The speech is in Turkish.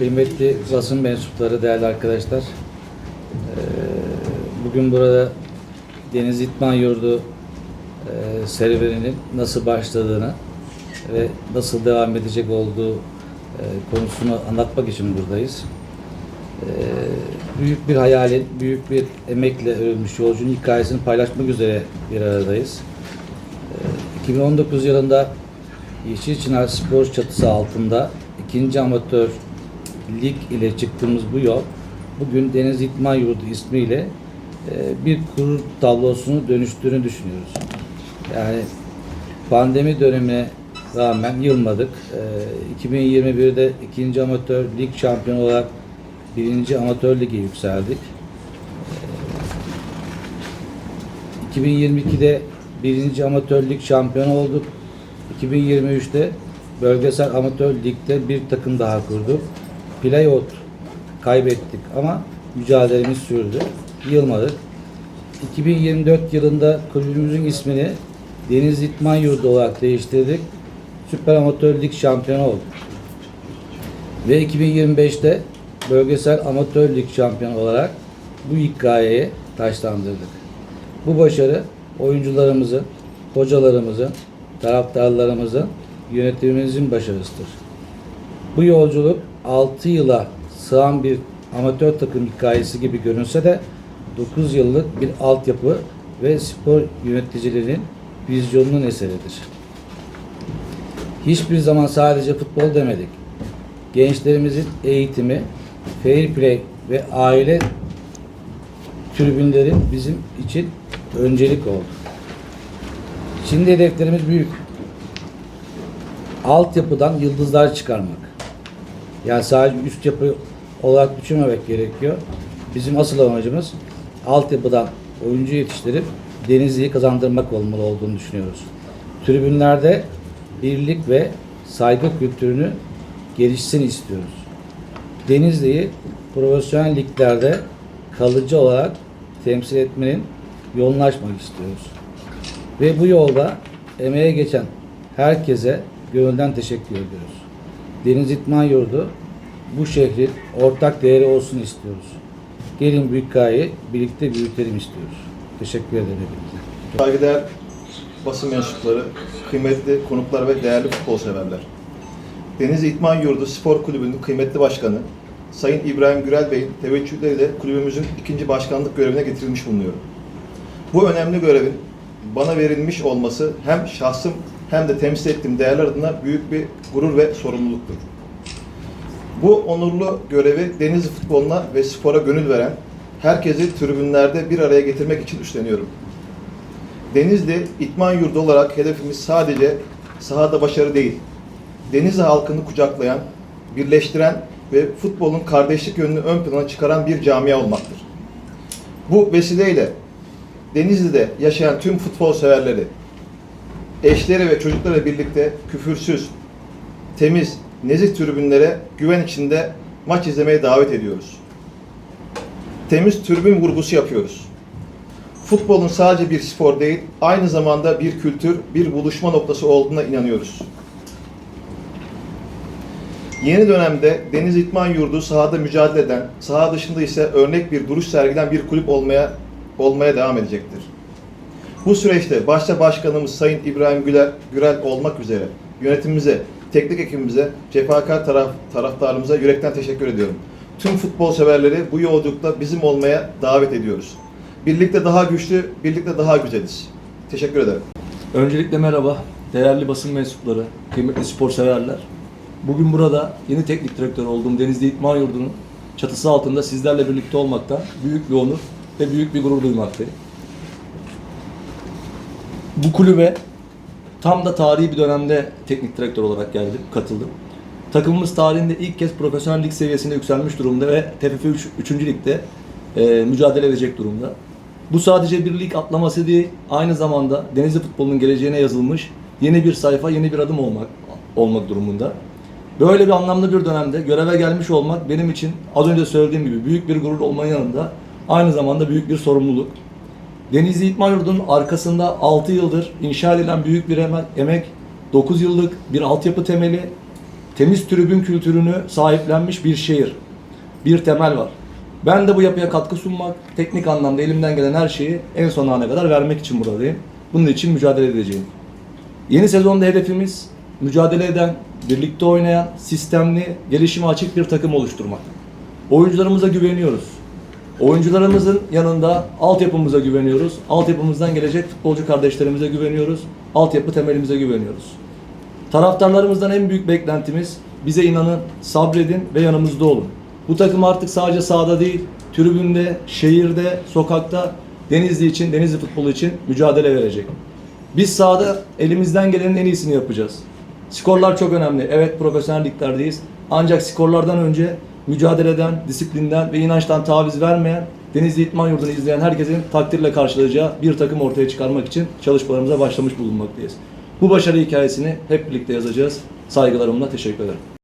Kıymetli basın mensupları, değerli arkadaşlar. Ee, Bugün burada Deniz İtman Yurdu e, serüveninin nasıl başladığını ve nasıl devam edecek olduğu e, konusunu anlatmak için buradayız. Ee, Büyük bir hayalin, büyük bir emekle örülmüş yolcunun hikayesini paylaşmak üzere bir aradayız. Ee, 2019 yılında Yeşilçınar Spor çatısı altında ikinci amatör lig ile çıktığımız bu yol bugün Deniz İtman Yurdu ismiyle e, bir kurur tablosunu dönüştüğünü düşünüyoruz. Yani pandemi dönemine rağmen yılmadık. E, 2021'de ikinci amatör lig şampiyonu olarak birinci amatör lige yükseldik. E, 2022'de birinci amatör lig şampiyonu olduk. 2023'te bölgesel amatör ligde bir takım daha kurduk. Playout kaybettik ama mücadelemiz sürdü. Yılmadık. 2024 yılında kulübümüzün ismini Deniz İtman Yurdu olarak değiştirdik. Süper Amatör Lig şampiyonu olduk. Ve 2025'te bölgesel amatör lig şampiyonu olarak bu hikayeyi taşlandırdık. Bu başarı oyuncularımızın, hocalarımızın, taraftarlarımızın, yönetimimizin başarısıdır. Bu yolculuk 6 yıla sığan bir amatör takım hikayesi gibi görünse de 9 yıllık bir altyapı ve spor yöneticilerinin vizyonunun eseridir. Hiçbir zaman sadece futbol demedik. Gençlerimizin eğitimi, fair play ve aile tribünleri bizim için öncelik oldu. Şimdi hedeflerimiz büyük. Altyapıdan yıldızlar çıkarmak. Yani sadece üst yapı olarak düşünmemek gerekiyor. Bizim asıl amacımız altyapıdan oyuncu yetiştirip Denizli'yi kazandırmak olmalı olduğunu düşünüyoruz. Tribünlerde birlik ve saygı kültürünü gelişsin istiyoruz. Denizli'yi profesyonel liglerde kalıcı olarak temsil etmenin yolunu açmak istiyoruz. Ve bu yolda emeğe geçen herkese gönülden teşekkür ediyoruz. Deniz İtman Yurdu bu şehrin ortak değeri olsun istiyoruz. Gelin hikayeyi birlikte büyütelim istiyoruz. Teşekkür ederim hepinize. Saygıdeğer basın mensupları, kıymetli konuklar ve değerli futbol severler. Denizli İtman Yurdu Spor Kulübü'nün kıymetli başkanı Sayın İbrahim Gürel Bey'in teveccühleriyle kulübümüzün ikinci başkanlık görevine getirilmiş bulunuyorum. Bu önemli görevin bana verilmiş olması hem şahsım hem de temsil ettiğim değerler adına büyük bir gurur ve sorumluluktur. Bu onurlu görevi Denizli futboluna ve spora gönül veren herkesi tribünlerde bir araya getirmek için üstleniyorum. Denizli İtman Yurdu olarak hedefimiz sadece sahada başarı değil, Denizli halkını kucaklayan, birleştiren ve futbolun kardeşlik yönünü ön plana çıkaran bir camia olmaktır. Bu vesileyle Denizli'de yaşayan tüm futbol severleri, eşleri ve çocuklarla birlikte küfürsüz, temiz, nezih tribünlere güven içinde maç izlemeye davet ediyoruz. Temiz tribün vurgusu yapıyoruz. Futbolun sadece bir spor değil, aynı zamanda bir kültür, bir buluşma noktası olduğuna inanıyoruz. Yeni dönemde Deniz İtman Yurdu sahada mücadele eden, saha dışında ise örnek bir duruş sergilen bir kulüp olmaya olmaya devam edecektir. Bu süreçte başta başkanımız Sayın İbrahim Güler, Gürel olmak üzere yönetimimize, teknik ekibimize, cefakar taraf, taraftarımıza yürekten teşekkür ediyorum. Tüm futbol severleri bu yolculukta bizim olmaya davet ediyoruz. Birlikte daha güçlü, birlikte daha güzeliz. Teşekkür ederim. Öncelikle merhaba, değerli basın mensupları, kıymetli spor severler. Bugün burada yeni teknik direktör olduğum Denizli İtman Yurdu'nun çatısı altında sizlerle birlikte olmakta büyük bir onur ve büyük bir gurur duymaktayım. Bu kulübe tam da tarihi bir dönemde teknik direktör olarak geldim, katıldım. Takımımız tarihinde ilk kez profesyonel lig seviyesine yükselmiş durumda ve TFF 3. 3. Lig'de e, mücadele edecek durumda. Bu sadece bir lig atlaması değil, aynı zamanda Denizli futbolunun geleceğine yazılmış yeni bir sayfa, yeni bir adım olmak olmak durumunda. Böyle bir anlamlı bir dönemde göreve gelmiş olmak benim için az önce söylediğim gibi büyük bir gurur olmanın yanında aynı zamanda büyük bir sorumluluk. Denizli İtman Yurdu'nun arkasında 6 yıldır inşa edilen büyük bir emek 9 yıllık bir altyapı temeli, temiz tribün kültürünü sahiplenmiş bir şehir. Bir temel var. Ben de bu yapıya katkı sunmak, teknik anlamda elimden gelen her şeyi en son ana kadar vermek için buradayım. Bunun için mücadele edeceğim. Yeni sezonda hedefimiz mücadele eden, birlikte oynayan, sistemli, gelişime açık bir takım oluşturmak. Oyuncularımıza güveniyoruz. Oyuncularımızın yanında altyapımıza güveniyoruz. Altyapımızdan gelecek futbolcu kardeşlerimize güveniyoruz. Altyapı temelimize güveniyoruz. Taraftarlarımızdan en büyük beklentimiz bize inanın, sabredin ve yanımızda olun. Bu takım artık sadece sahada değil, tribünde, şehirde, sokakta Denizli için, Denizli futbolu için mücadele verecek. Biz sahada elimizden gelenin en iyisini yapacağız. Skorlar çok önemli. Evet profesyonel liglerdeyiz. Ancak skorlardan önce mücadeleden, disiplinden ve inançtan taviz vermeyen, Denizli İtman Yurdu'nu izleyen herkesin takdirle karşılayacağı bir takım ortaya çıkarmak için çalışmalarımıza başlamış bulunmaktayız. Bu başarı hikayesini hep birlikte yazacağız. Saygılarımla teşekkür ederim.